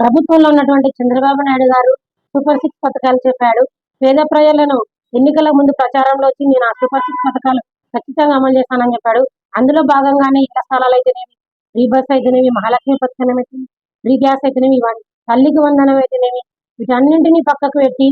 ప్రభుత్వంలో ఉన్నటువంటి చంద్రబాబు నాయుడు గారు సూపర్ సిక్స్ పథకాలు చెప్పాడు. పేద ప్రజలను ఎన్నికల ముందు ప్రచారంలో వచ్చి నేను ఆ సూపర్ సిక్స్ పథకాలు ఖచ్చితంగా అమలు చేస్తానని చెప్పాడు. అందులో భాగంగానే ఇళ్ళ స్థలాలు అయితేనేమి ఫ్రీ బస్ అయితేనేమి మహాలక్ష్మి పథకం అయితే ఫ్రీ గ్యాస్ అయితేనేమి ఇవన్నీ తల్లికి వందనం అయితేనేమి వీటన్నింటినీ పక్కకు పెట్టి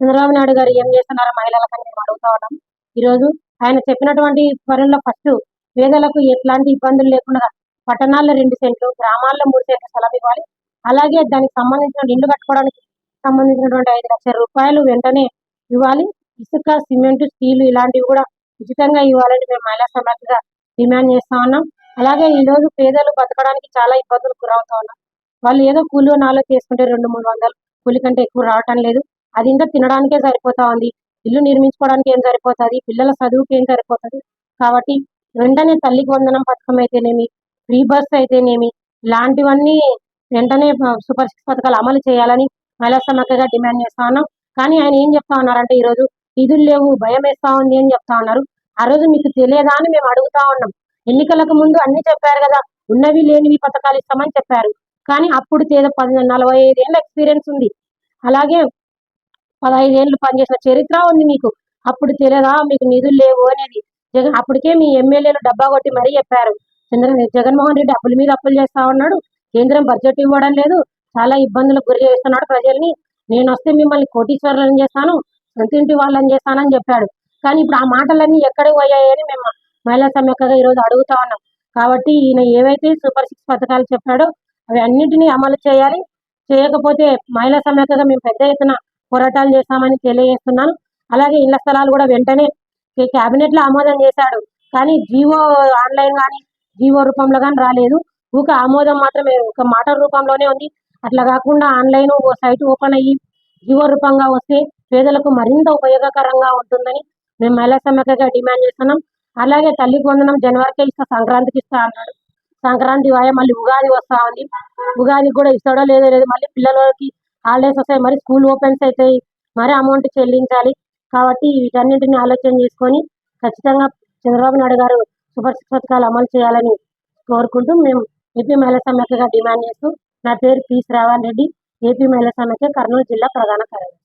చంద్రబాబు నాయుడు గారు ఏం చేస్తున్నారో మహిళలకని మేము అడుగుతా ఉన్నాం. ఈరోజు ఆయన చెప్పినటువంటి పనుల్లో ఫస్ట్ పేదలకు ఎట్లాంటి ఇబ్బందులు లేకుండా పట్టణాల్లో రెండు సెంట్లు గ్రామాల్లో మూడు సెంట్లు స్థలం ఇవ్వాలి. అలాగే దానికి సంబంధించిన ఇల్లు కట్టుకోవడానికి సంబంధించినటువంటి ఐదు లక్షల రూపాయలు వెంటనే ఇవ్వాలి. ఇసుక సిమెంట్ స్టీల్ ఇలాంటివి కూడా ఉచితంగా ఇవ్వాలని మేము మహిళా సమాఖ్యగా డిమాండ్ చేస్తా ఉన్నాం. అలాగే ఈ రోజు పేదలు బతకడానికి చాలా ఇబ్బందులు గురవుతా ఉన్నాం. వాళ్ళు ఏదో కూలి నాలో చేసుకుంటే రెండు మూడు వందలు కూలి కంటే ఎక్కువ రావటం లేదు. అది ఇంకా తినడానికే సరిపోతా ఉంది. ఇల్లు నిర్మించుకోవడానికి ఏం సరిపోతుంది? పిల్లల చదువుకి ఏం సరిపోతుంది? కాబట్టి వెంటనే తల్లికి వందనం పథకం అయితేనేమి ఫ్రీ బస్ అయితేనేమి ఇలాంటివన్నీ వెంటనే సూపర్ సిక్స్ పథకాలు అమలు చేయాలని మహిళా సమ్మక్కగా డిమాండ్ చేస్తా ఉన్నాం. కానీ ఆయన ఏం చెప్తా ఉన్నారంటే ఈరోజు నిధులు లేవు భయం వేస్తా ఉంది అని చెప్తా ఉన్నారు. ఆ రోజు మీకు తెలియదా అని మేము అడుగుతా ఉన్నాం. ఎన్నికలకు ముందు అన్ని చెప్పారు కదా ఉన్నవి లేనివి పథకాలు ఇస్తామని చెప్పారు. కానీ అప్పుడు తేద పది నలభై ఐదేళ్ళ ఎక్స్పీరియన్స్ ఉంది. అలాగే పదహైదు ఏళ్ళు పనిచేసిన చరిత్ర ఉంది మీకు. అప్పుడు తెలియదా మీకు నిధులు లేవు అనేది? జగన్ అప్పటికే మీ ఎమ్మెల్యేలు డబ్బా కొట్టి మరీ చెప్పారు. చంద్ర జగన్మోహన్ రెడ్డి అప్పుల మీద అప్పులు చేస్తా ఉన్నాడు. కేంద్రం బడ్జెట్ ఇవ్వడం లేదు. చాలా ఇబ్బందులకు గురి చేస్తున్నాడు ప్రజల్ని. నేను వస్తే మిమ్మల్ని కోటీశ్వరులను చేస్తాను సొంతింటి వాళ్ళని చేస్తానని చెప్పాడు. కానీ ఇప్పుడు ఆ మాటలన్నీ ఎక్కడికి పోయాయని మేము మహిళా సమ్మెక్కగా ఈరోజు అడుగుతా ఉన్నాం. కాబట్టి ఈయన ఏవైతే సూపర్ సిక్స్ పథకాలు చెప్పాడో అవి అన్నింటినీ అమలు చేయాలి. చేయకపోతే మహిళా సమ్మెక్కగా మేము పెద్ద ఎత్తున పోరాటాలు చేస్తామని తెలియజేస్తున్నాను. అలాగే ఇళ్ళ స్థలాలు కూడా వెంటనే క్యాబినెట్లో ఆమోదం చేశాడు. కానీ జీవో ఆన్లైన్ కానీ జీవో రూపంలో కానీ రాలేదు. ఊక ఆమోదం మాత్రమే ఒక మాట రూపంలోనే ఉంది. అట్లా కాకుండా ఆన్లైన్ ఓ సైట్ ఓపెన్ అయ్యి జీవో రూపంగా వస్తే పేదలకు మరింత ఉపయోగకరంగా ఉంటుందని మేము మహిళా సమ్మెకగా డిమాండ్ చేస్తున్నాం. అలాగే తల్లి వందనం జనవరికే ఇస్తా సంక్రాంతికి ఇస్తా అన్నాడు. సంక్రాంతి వాయ మళ్ళీ ఉగాది వస్తా ఉంది. ఉగాదికి కూడా ఇస్తాడో లేదో లేదు మళ్ళీ పిల్లలకి హాలిడేస్ వస్తాయి మరి స్కూల్ ఓపెన్స్ అవుతాయి మరి అమౌంట్ చెల్లించాలి. కాబట్టి వీటన్నింటిని ఆలోచన చేసుకొని ఖచ్చితంగా చంద్రబాబు నాయుడు గారు సూపర్ సిక్స్ పథకాలు అమలు చేయాలని కోరుకుంటూ మేము ఏపీ మహిళా సమాఖ్యగా డిమాండ్ చేస్తూ నా పేరు పి శ్రావణ్ రెడ్డి. ఏపీ మహిళా సమాఖ్య కర్నూలు జిల్లా ప్రధాన కార్యదర్శి.